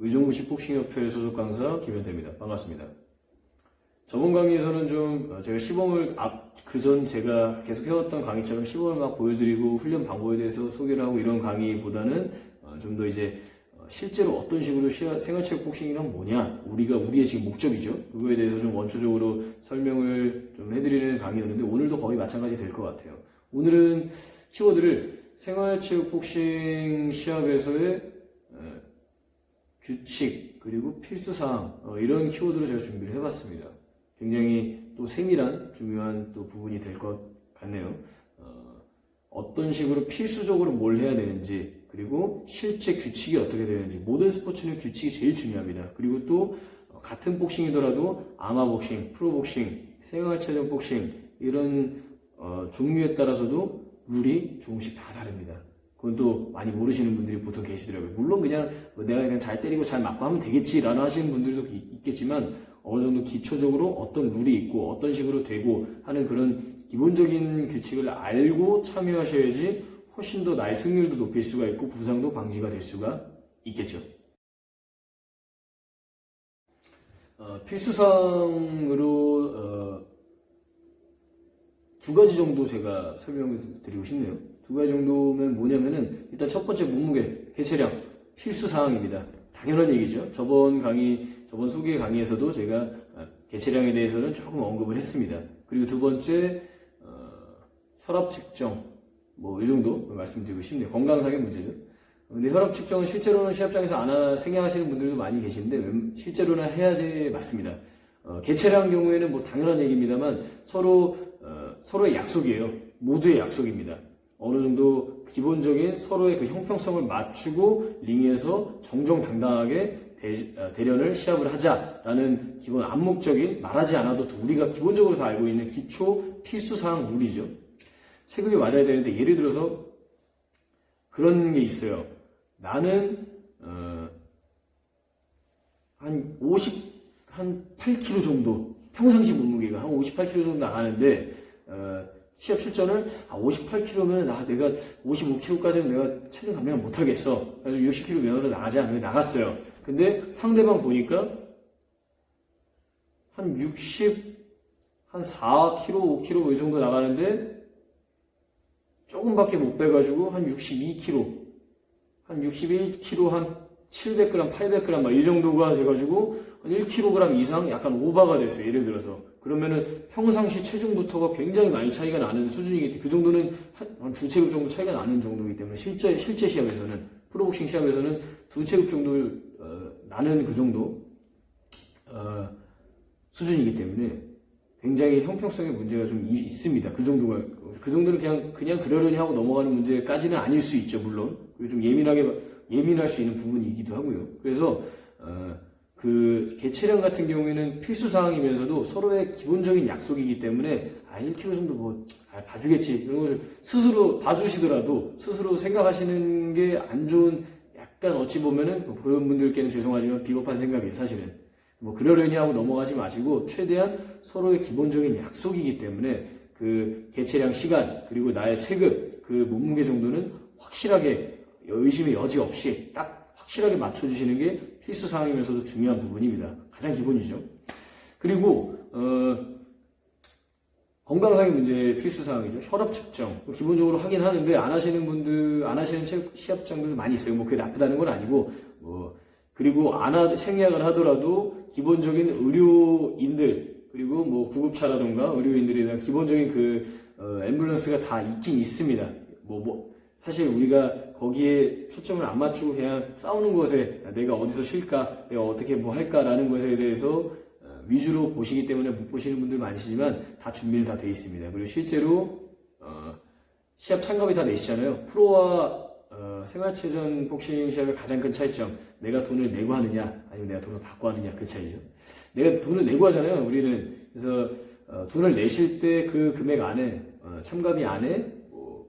의정부시 복싱협회 소속 강사 김현태입니다. 반갑습니다. 저번 강의에서는 좀 어, 제가 시범을 앞 그 전 제가 계속 해왔던 강의처럼 시범을 막 보여드리고 훈련 방법에 대해서 소개를 하고 이런 강의보다는 좀 더 이제 어, 실제로 어떤 식으로 생활체육 복싱이란 뭐냐 우리가 우리의 지금 목적이죠 그거에 대해서 좀 원초적으로 설명을 좀 해드리는 강의였는데 오늘도 거의 마찬가지 될 것 같아요 오늘은 키워드를 생활체육 복싱 시합에서의 어, 규칙 그리고 필수사항 어, 이런 키워드로 제가 준비를 해봤습니다 굉장히 또 세밀한 중요한 또 부분이 될 것 같네요 어, 어떤 식으로 필수적으로 뭘 해야 되는지 그리고 실제 규칙이 어떻게 되는지 모든 스포츠는 규칙이 제일 중요합니다. 그리고 또 어, 같은 복싱이더라도 아마 복싱, 프로 복싱, 생활체전 복싱 이런 어, 종류에 따라서도 룰이 조금씩 다 다릅니다. 그건 또 많이 모르시는 분들이 보통 계시더라고요. 물론 그냥 뭐 내가 그냥 잘 때리고 잘 맞고 하면 되겠지라는 하시는 분들도 있- 있겠지만 어느 정도 기초적으로 어떤 룰이 있고 어떤 식으로 되고 하는 그런 기본적인 규칙을 알고 참여하셔야지 훨씬 더 나의 승률도 높일 수가 있고 부상도 방지가 될 수가 있겠죠. 어, 필수사항으로 어, 두 가지 정도 제가 설명을 드리고 싶네요. 두 가지 정도면 뭐냐면은 일단 첫 번째 몸무게, 개체량 필수 사항입니다. 당연한 얘기죠. 저번 강의, 저번 소개 강의에서도 제가 어, 개체량에 대해서는 조금 언급을 했습니다. 그리고 두 번째 어, 혈압 측정, 뭐 이 정도 말씀드리고 싶네요. 건강상의 문제죠. 근데 혈압 측정은 실제로는 시합장에서 안 하, 생략하시는 분들도 많이 계신데 웬- 실제로는 해야지 맞습니다. 어, 개체량 경우에는 뭐 당연한 얘기입니다만 서로 어, 서로의 약속이에요. 모두의 약속입니다. 어느 정도 기본적인 서로의 그 형평성을 맞추고 링에서 정정당당하게 대, 어, 대련을 시합을 하자라는 기본 암묵적인 말하지 않아도 우리가 기본적으로 다 알고 있는 기초 필수사항 룰이죠. 체급이 맞아야 되는데 예를 들어서 그런 게 있어요. 나는 어, 한 50, 한 8kg 정도 평상시 몸무게가 한 58kg 정도 나가는데 어, 시합 출전을 아 58kg면 아 내가 55kg까지는 내가 체중 감량 못 하겠어. 그래서 60kg 면허로 나가자. 그래서 나갔어요. 근데 상대방 보니까 한 60, 한 4kg, 5kg 뭐이 정도 나가는데 조금밖에 못 빼가지고 한 62kg, 한 61kg, 한 700g, 800g 막 이 정도가 돼가지고 한 1kg 이상 약간 오버가 됐어요. 예를 들어서 그러면은 평상시 체중부터가 굉장히 많이 차이가 나는 수준이기 때문에 그 정도는 한 두 체급 정도 차이가 나는 정도이기 때문에 실제 실제 시합에서는 프로복싱 시합에서는 두 체급 정도 어, 나는 그 정도 어, 수준이기 때문에 굉장히 형평성의 문제가 좀 이- 있습니다. 그 정도가 그 정도는 그냥 그냥 그러려니 하고 넘어가는 문제까지는 아닐 수 있죠. 물론 좀 예민하게 예민할 수 있는 부분이기도 하고요. 그래서 어, 그 개체량 같은 경우에는 필수 사항이면서도 서로의 기본적인 약속이기 때문에 아 1kg 정도 뭐 아, 봐주겠지 이런 걸 스스로 봐주시더라도 스스로 생각하시는 게 안 좋은 약간 어찌 보면은 뭐 그런 분들께는 죄송하지만 비겁한 생각이에요. 사실은 뭐 그러려니 하고 넘어가지 마시고 최대한 서로의 기본적인 약속이기 때문에 그 개체량 시간 그리고 나의 체급 그 몸무게 정도는 확실하게 의심의 여지 없이 딱 확실하게 맞춰주시는 게 필수 사항이면서도 중요한 부분입니다. 가장 기본이죠. 그리고 어, 건강상의 문제 필수 사항이죠. 혈압 측정 뭐 기본적으로 하긴 하는데 안 하시는 분들 안 하시는 체- 시합장들 많이 있어요. 뭐 그게 나쁘다는 건 아니고 뭐 그리고 안 하, 생략을 하더라도 기본적인 의료인들 그리고 뭐 구급차라던가 의료인들에 대한 기본적인 그 어, 앰뷸런스가 다 있긴 있습니다. 뭐, 뭐 사실 우리가 거기에 초점을 안 맞추고 그냥 싸우는 것에 내가 어디서 쉴까, 내가 어떻게 뭐 할까라는 것에 대해서 어, 위주로 보시기 때문에 못 보시는 분들 많으시지만 다 준비는 다 돼 있습니다. 그리고 실제로 어, 시합 참가비 다 내시잖아요. 프로와 어, 생활체전 복싱 시합의 가장 큰 차이점 내가 돈을 내고 하느냐 아니면 내가 돈을 받고 하느냐 그 차이죠. 내가 돈을 내고 하잖아요. 우리는 그래서 어, 돈을 내실 때 그 금액 안에 어, 참가비 안에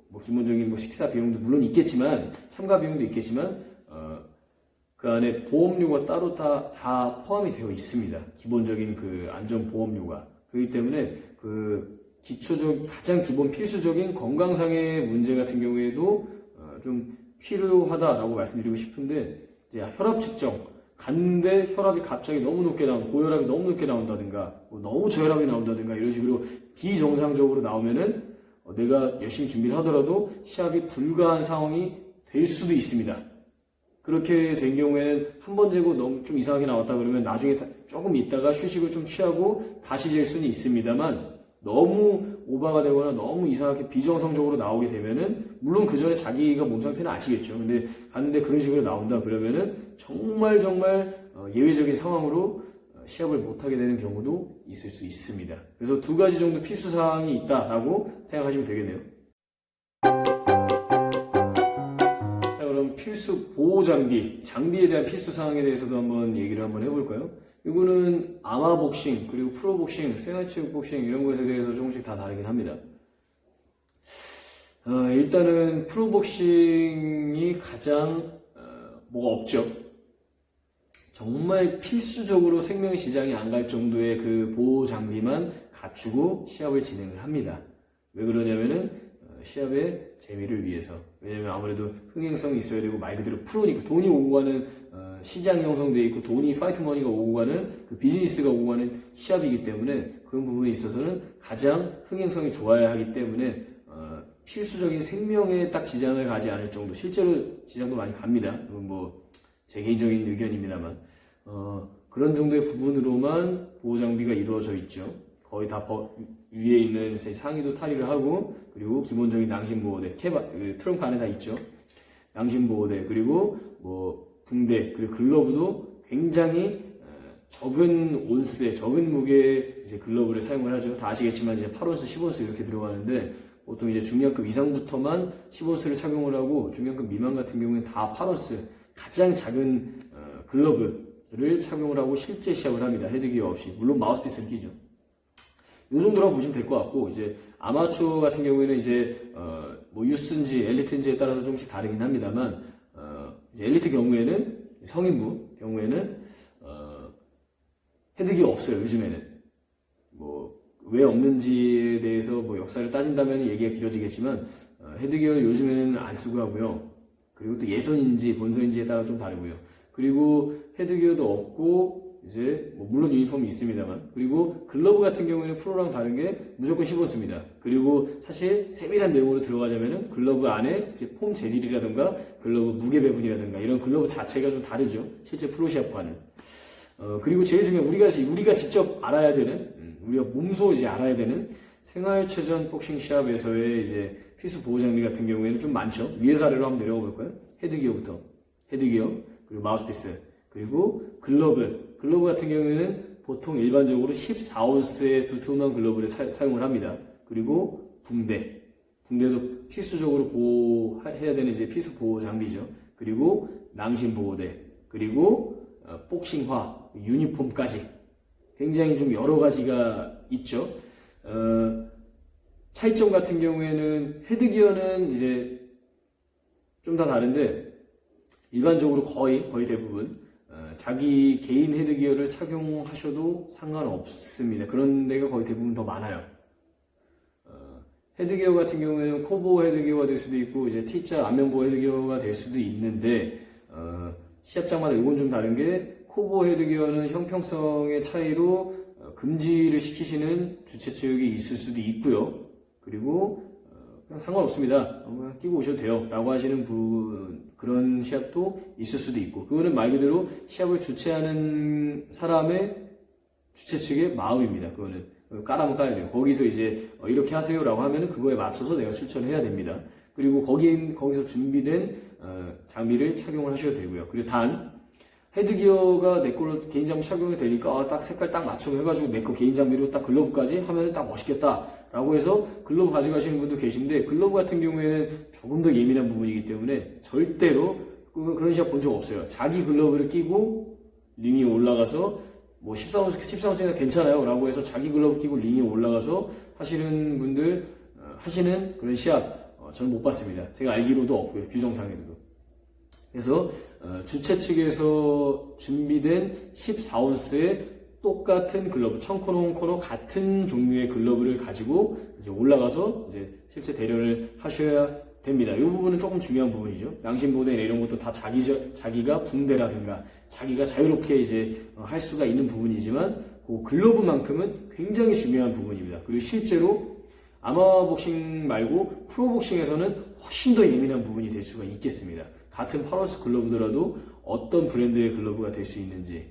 뭐, 뭐 기본적인 뭐 식사 비용도 물론 있겠지만 참가 비용도 있겠지만 어, 그 안에 보험료가 따로 다, 다 포함이 되어 있습니다. 기본적인 그 안전보험료가. 그렇기 때문에 그 기초적, 가장 기본 필수적인 건강상의 문제 같은 경우에도 어, 좀 필요하다라고 말씀드리고 싶은데, 이제 혈압 측정. 갔는데 혈압이 갑자기 너무 높게 나오고 고혈압이 너무 높게 나온다든가 뭐 너무 저혈압이 나온다든가 이런 식으로 비정상적으로 나오면은 어, 내가 열심히 준비를 하더라도 시합이 불가한 상황이 될 수도 있습니다. 그렇게 된 경우에는 한 번 재고 너무 좀 이상하게 나왔다 그러면 나중에 다- 조금 있다가 휴식을 좀 취하고 다시 잴 수는 있습니다만 너무 오바가 되거나 너무 이상하게 비정상적으로 나오게 되면은 물론 그 전에 자기가 몸 상태는 아시겠죠. 근데 갔는데 그런 식으로 나온다 그러면은 정말 정말 어, 예외적인 상황으로 어, 시합을 못 하게 되는 경우도 있을 수 있습니다. 그래서 두 가지 정도 필수 사항이 있다라고 생각하시면 되겠네요. 자, 그럼 필수 보호 장비, 장비에 대한 필수 사항에 대해서도 한번 얘기를 한번 해볼까요? 이거는 아마 복싱, 그리고 프로 복싱, 생활체육 복싱 이런 것에 대해서 조금씩 다 다르긴 합니다. 어, 일단은 프로 복싱이 가장 어, 뭐가 없죠. 정말 필수적으로 생명 시장이 안 갈 정도의 그 보호 장비만 갖추고 시합을 진행을 합니다. 왜 그러냐면은 어, 시합의 재미를 위해서. 왜냐면 아무래도 흥행성이 있어야 되고 말 그대로 프로니까 돈이 오고 가는 어, 시장이 형성되어 있고 돈이 파이트 머니가 오고 가는 그 비즈니스가 오고 가는 시합이기 때문에 그런 부분에 있어서는 가장 흥행성이 좋아야 하기 때문에 어, 필수적인 생명에 딱 지장을 가지 않을 정도 실제로 지장도 많이 갑니다. 그건 뭐제 개인적인 의견입니다만 어, 그런 정도의 부분으로만 보호 장비가 이루어져 있죠. 거의 다 버- 위에 있는 상의도 탈의를 하고 그리고 기본적인 낭심 보호대 캐바 그 트렁크 안에 다 있죠. 낭심 보호대 그리고 뭐 붕대 그리고 글러브도 굉장히 어, 적은 온스에 적은 무게의 이제 글러브를 사용을 하죠. 다 아시겠지만 이제 8온스, 10온스 이렇게 들어가는데 보통 이제 중량급 이상부터만 10온스를 착용을 하고 중량급 미만 같은 경우에는 다 8온스 가장 작은 어, 글러브 를 착용을 하고 실제 시합을 합니다. 헤드기어 없이 물론 마우스피스를 끼죠. 이 정도라고 보시면 될 것 같고 이제 아마추어 같은 경우에는 이제 어, 뭐 유스인지 엘리트인지에 따라서 조금씩 다르긴 합니다만 어, 엘리트 경우에는 성인부 경우에는 어, 헤드기어 없어요 요즘에는 뭐 왜 없는지에 대해서 뭐 역사를 따진다면 얘기가 길어지겠지만 어, 헤드기어 요즘에는 안 쓰고 하고요 그리고 또 예선인지 본선인지에 따라 좀 다르고요 그리고 헤드기어도 없고 이제 뭐 물론 유니폼이 있습니다만 그리고 글러브 같은 경우에는 프로랑 다른 게 무조건 15습니다. 그리고 사실 세밀한 내용으로 들어가자면은 글러브 안에 이제 폼 재질이라든가 글러브 무게 배분이라든가 이런 글러브 자체가 좀 다르죠. 실제 프로 시합과는. 어, 그리고 제일 중요한 우리가 우리가 직접 알아야 되는 음, 우리가 몸소 이제 알아야 되는 생활체전 복싱 시합에서의 이제 필수 보호 장비 같은 경우에는 좀 많죠. 위에서 아래로 한번 내려가 볼까요? 헤드기어부터 헤드기어 그리고 마우스피스 그리고 글러브 글러브 같은 경우에는 보통 일반적으로 14온스의 두툼한 글러브를 사, 용을 합니다. 그리고 붕대 붕대도 필수적으로 보호해야 되는 이제 필수 보호 장비죠. 그리고 낭심 보호대 그리고 어, 복싱화 유니폼까지 굉장히 좀 여러 가지가 있죠. 어, 차이점 같은 경우에는 헤드기어는 이제 좀 다 다른데 일반적으로 거의 거의 대부분 어, 자기 개인 헤드기어를 착용하셔도 상관없습니다. 그런 데가 거의 대부분 더 많아요. 어, 헤드기어 같은 경우에는 코보 헤드기어가 될 수도 있고 이제 T자 안면보 헤드기어가 될 수도 있는데 어, 시합장마다 이건 좀 다른 게 코보 헤드기어는 형평성의 차이로 어, 금지를 시키시는 주최 측이 있을 수도 있고요. 그리고 어, 그냥 상관없습니다. 끼고 오셔도 돼요. 라고 하시는 분, 그런 시합도 있을 수도 있고, 그거는 말 그대로 시합을 주최하는 사람의 주최 측의 마음입니다. 그거는. 어, 까라면 까야 돼요. 거기서 이제 어, 이렇게 하세요. 라고 하면은 그거에 맞춰서 내가 추천을 해야 됩니다. 그리고 거기, 거기서 준비된 어, 장비를 착용을 하셔도 되고요. 그리고 단, 헤드기어가 내 걸로 개인 장비 착용이 되니까 아, 딱 색깔 딱 맞춰 해가지고 내 거 개인 장비로 딱 글러브까지 하면은 딱 멋있겠다. 라고 해서 글러브 가져가시는 분도 계신데 글러브 같은 경우에는 조금 더 예민한 부분이기 때문에 절대로 그- 그런 시합 본 적 없어요. 자기 글러브를 끼고 링에 올라가서 뭐 14원, 14원짜리가 괜찮아요. 라고 해서 자기 글러브 끼고 링에 올라가서 하시는 분들, 어, 하시는 그런 시합, 어, 저는 못 봤습니다. 제가 알기로도 없고요. 규정상에도. 그래서 어, 주최 측에서 준비된 14온스의 똑같은 글러브, 청코노 코노 같은 종류의 글러브를 가지고 이제 올라가서 이제 실제 대련을 하셔야 됩니다. 이 부분은 조금 중요한 부분이죠. 양심보호대나 이런 것도 다 자기, 자기가 붕대라든가 자기가 자유롭게 이제 어, 할 수가 있는 부분이지만 그 글러브만큼은 굉장히 중요한 부분입니다. 그리고 실제로 아마복싱 말고 프로복싱에서는 훨씬 더 예민한 부분이 될 수가 있겠습니다. 같은 파로스 글러브더라도 어떤 브랜드의 글러브가 될 수 있는지에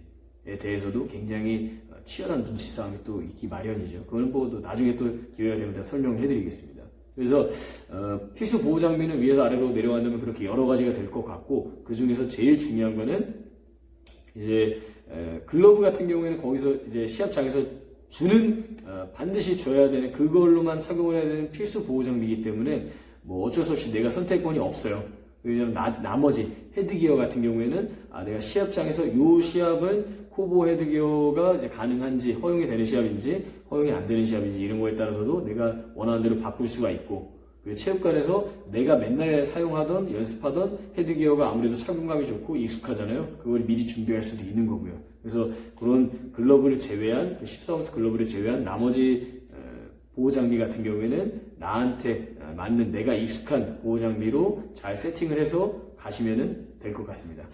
대해서도 굉장히 어, 치열한 눈치 싸움이 또 있기 마련이죠. 그거는 뭐또 나중에 또 기회가 되면 다 설명을 해드리겠습니다. 그래서 어, 필수 보호 장비는 위에서 아래로 내려간다면 그렇게 여러 가지가 될 것 같고 그 중에서 제일 중요한 거는 이제 에, 글러브 같은 경우에는 거기서 이제 시합장에서 주는 어, 반드시 줘야 되는 그걸로만 착용을 해야 되는 필수 보호 장비이기 때문에 뭐 어쩔 수 없이 내가 선택권이 없어요. 왜냐면 나, 나머지 헤드기어 같은 경우에는 아 내가 시합장에서 요 시합은 코보 헤드기어가 이제 가능한지 허용이 되는 시합인지 허용이 안 되는 시합인지 이런 거에 따라서도 내가 원하는 대로 바꿀 수가 있고 그리고 체육관에서 내가 맨날 사용하던 연습하던 헤드기어가 아무래도 착용감이 좋고 익숙하잖아요. 그걸 미리 준비할 수도 있는 거고요. 그래서 그런 글러브를 제외한 14온스 글러브를 제외한 나머지 어, 보호 장비 같은 경우에는 나한테 어, 맞는 내가 익숙한 보호 장비로 잘 세팅을 해서 가시면 될 것 같습니다.